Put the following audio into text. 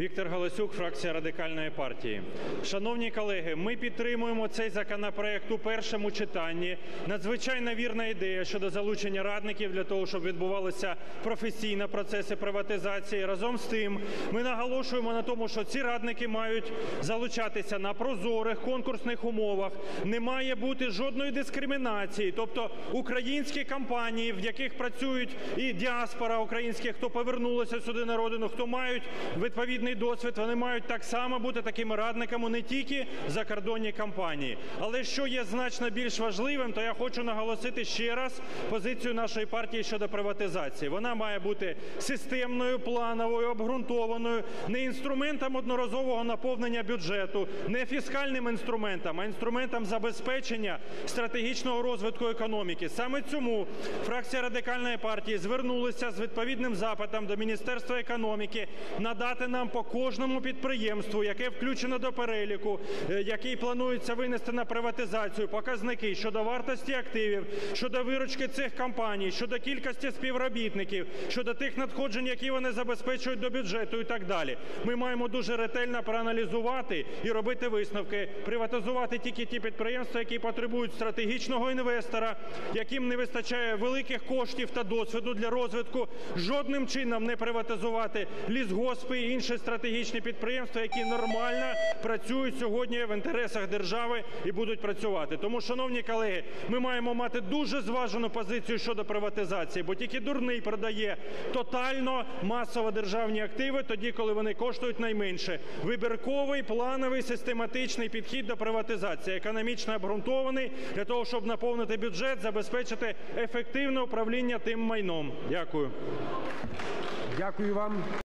Віктор Галасюк, фракція радикальної партії. Шановні колеги, ми підтримуємо цей законопроект у першому читанні. Надзвичайно вірна ідея щодо залучення радників для того, щоб відбувалися професійно процеси приватизації. Разом з тим, ми наголошуємо на тому, що ці радники мають залучатися на прозорих конкурсних умовах. Не має бути жодної дискримінації, тобто українські компанії, в яких працюють і діаспора українських, хто повернулися сюди на родину, хто мають відповідний досвід, вони мають так само бути такими радниками не тільки закордонні компанії. Але що є значно більш важливим, то я хочу наголосити ще раз позицію нашої партії щодо приватизації. Вона має бути системною, плановою, обґрунтованою, не інструментом одноразового наповнення бюджету, не фіскальним інструментом, а інструментом забезпечення стратегічного розвитку економіки. Саме цьому фракція радикальної партії звернулася з відповідним запитом до Міністерства економіки надати нам по кожному підприємству, яке включено до переліку, е, який планується винести на приватизацію, показники щодо вартості активів, щодо виручки цих компаній, щодо кількості співробітників, щодо тих надходжень, які вони забезпечують до бюджету і так далі. Ми маємо дуже ретельно проаналізувати і робити висновки, приватизувати тільки ті підприємства, які потребують стратегічного інвестора, яким не вистачає великих коштів та досвіду для розвитку, жодним чином не приватизувати лісгоспи і інші стратегічні підприємства, які нормально працюють сьогодні в інтересах держави і будуть працювати. Тому, шановні колеги, ми маємо мати дуже зважену позицію щодо приватизації, бо тільки дурний продає тотально масово державні активи тоді, коли вони коштують найменше. Вибірковий, плановий, систематичний підхід до приватизації, економічно обґрунтований для того, щоб наповнити бюджет, забезпечити ефективне управління тим майном. Дякую. Дякую вам.